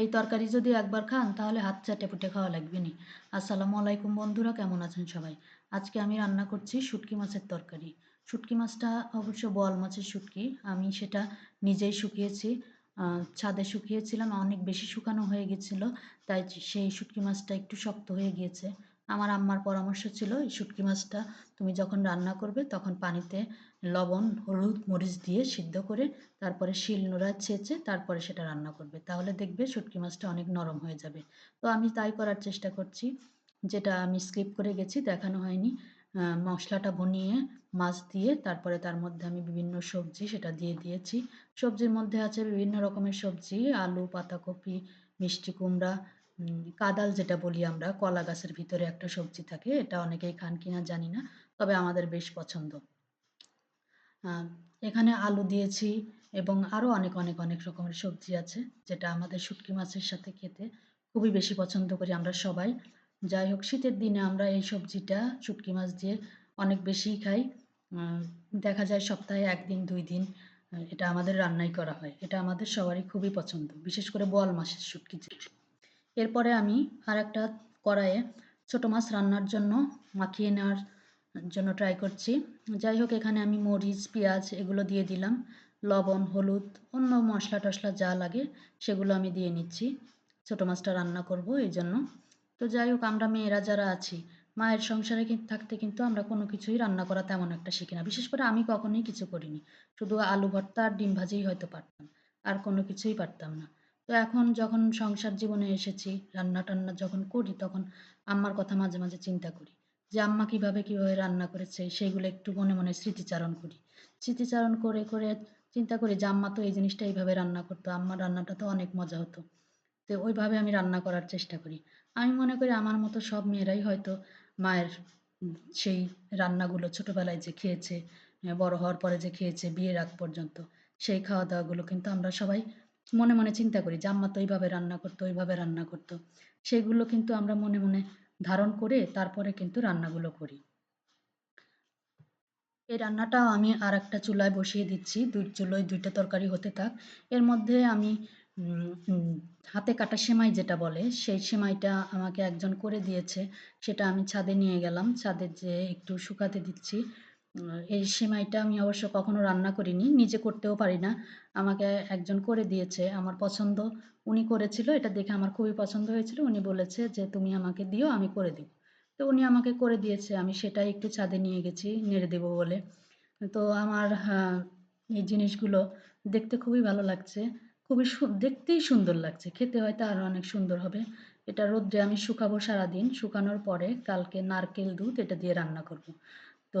এই তরকারি যদি একবার খান, তাহলে হাত চাটে পুটে খাওয়া লাগবে নি। আসসালামু আলাইকুম বন্ধুরা, কেমন আছেন সবাই? আজকে আমি রান্না করছি শুটকি মাছের তরকারি। শুটকি মাছটা অবশ্য বল মাছের শুটকি। আমি সেটা নিজেই শুকিয়েছি ছাদে শুকিয়েছিলাম, অনেক বেশি শুকানো হয়ে গেছিল, তাই সেই শুটকি মাছটা একটু শক্ত হয়ে গিয়েছে। আমার আম্মার পরামর্শ ছিল, এই শুটকি মাছটা তুমি যখন রান্না করবে তখন পানিতে লবণ, হলুদ, মরিচ দিয়ে সিদ্ধ করে তারপরে শিল নোড়া ছেঁচে তারপরে সেটা রান্না করবে। তাহলে দেখবে শুটকি মাছটা অনেক নরম হয়ে যাবে। তো আমি তাই করার চেষ্টা করছি। যেটা আমি স্কিপ করে গেছি, দেখানো হয়নি। মশলাটা বনিয়ে মাছ দিয়ে তারপরে তার মধ্যে আমি বিভিন্ন সবজি সেটা দিয়ে দিয়েছি। সবজির মধ্যে আছে বিভিন্ন রকমের সবজি, আলু, পাতাকপি, মিষ্টি কুমড়া কাদাল যেটা বলি আমরা, কলা গাছের ভিতরে একটা সবজি থাকে, এটা অনেকেই খান কিনা জানি না, তবে আমাদের বেশ পছন্দ। এখানে আলু দিয়েছি এবং আরও অনেক অনেক অনেক রকমের সবজি আছে, যেটা আমাদের শুটকি মাছের সাথে খেতে খুবই বেশি পছন্দ করি আমরা সবাই। যাই হোক, শীতের দিনে আমরা এই সবজিটা, শুটকি মাছ দিয়ে অনেক বেশিই খাই। দেখা যায় সপ্তাহে একদিন, দুই দিন এটা আমাদের রান্নাই করা হয়, এটা আমাদের সবারই খুবই পছন্দ, বিশেষ করে বোয়াল মাছের শুটকি এরপরে আমি আর একটা কড়াইয়ে ছোটো মাছ রান্নার জন্য মাখিয়ে নেওয়ার জন্য ট্রাই করছি। যাই হোক, এখানে আমি মরিচ, পেঁয়াজ এগুলো দিয়ে দিলাম। লবণ, হলুদ, অন্য মশলা টশলা যা লাগে সেগুলো আমি দিয়ে নিচ্ছি। ছোটো মাছটা রান্না করব এই জন্য। তো যাই হোক, আমরা মেয়েরা যারা আছি, মায়ের সংসারে থাকতে কিন্তু আমরা কোনো কিছুই রান্না করা তেমন একটা শিখি না। বিশেষ করে আমি কখনোই কিছু করিনি। শুধু আলু ভর্তা আর ডিম ভাজিই হয়তো পারতাম। আর কোনো কিছুই পারতাম না। তো এখন যখন সংসার জীবনে এসেছি, রান্না টান্না যখন করি, তখন আম্মার কথা মাঝে মাঝে চিন্তা করি যে, আম্মা কীভাবে কীভাবে রান্না করেছে সেইগুলো একটু মনে মনে স্মৃতিচারণ করি। স্মৃতিচারণ করে করে চিন্তা করি যে, আম্মা তো এই জিনিসটা এইভাবে রান্না করতো, আম্মার রান্নাটা তো অনেক মজা হতো। তো ওইভাবে আমি রান্না করার চেষ্টা করি। আমি মনে করি আমার মতো সব মেয়েরাই হয়তো মায়ের সেই রান্নাগুলো ছোটোবেলায় যে খেয়েছে, বড় হওয়ার পরে যে খেয়েছে বিয়ের আগ পর্যন্ত, সেই খাওয়া দাওয়াগুলো কিন্তু আমরা সবাই মনে মনে চিন্তা করি যে, আম্মা তো এইভাবে রান্না করতো, ওইভাবে রান্না করতো। সেগুলো কিন্তু আমরা মনে মনে ধারণ করে তারপরে কিন্তু রান্নাগুলো করি। এই রান্নাটাও আমি আর একটা চুলায় বসিয়ে দিচ্ছি। দুই চুলোয় দুইটা তরকারি হতে থাক। এর মধ্যে আমি হাতে কাটা সেমাই যেটা বলে, সেই সেমাইটা আমাকে একজন করে দিয়েছে। সেটা আমি ছাদে নিয়ে গেলাম। ছাদে যেয়ে একটু শুকাতে দিচ্ছি। এই সেমাইটা আমি অবশ্য কখনো রান্না করিনি, নিজে করতেও পারি না। আমাকে একজন করে দিয়েছে, আমার পছন্দ উনি করেছিল, এটা দেখে আমার খুবই পছন্দ হয়েছিল। উনি বলেছে যে, তুমি আমাকে দিও, আমি করে দিব। তো উনি আমাকে করে দিয়েছে, আমি সেটাই একটু ছাদে নিয়ে গেছি, নেড়ে দেবো বলে। তো আমার এই জিনিসগুলো দেখতে খুবই ভালো লাগছে, খুবই দেখতেই সুন্দর লাগছে, খেতে হয়তো আরও অনেক সুন্দর হবে। এটা রোদ্রে আমি শুকাবো সারাদিন, শুকানোর পরে কালকে নারকেল দুধ, এটা দিয়ে রান্না করব। তো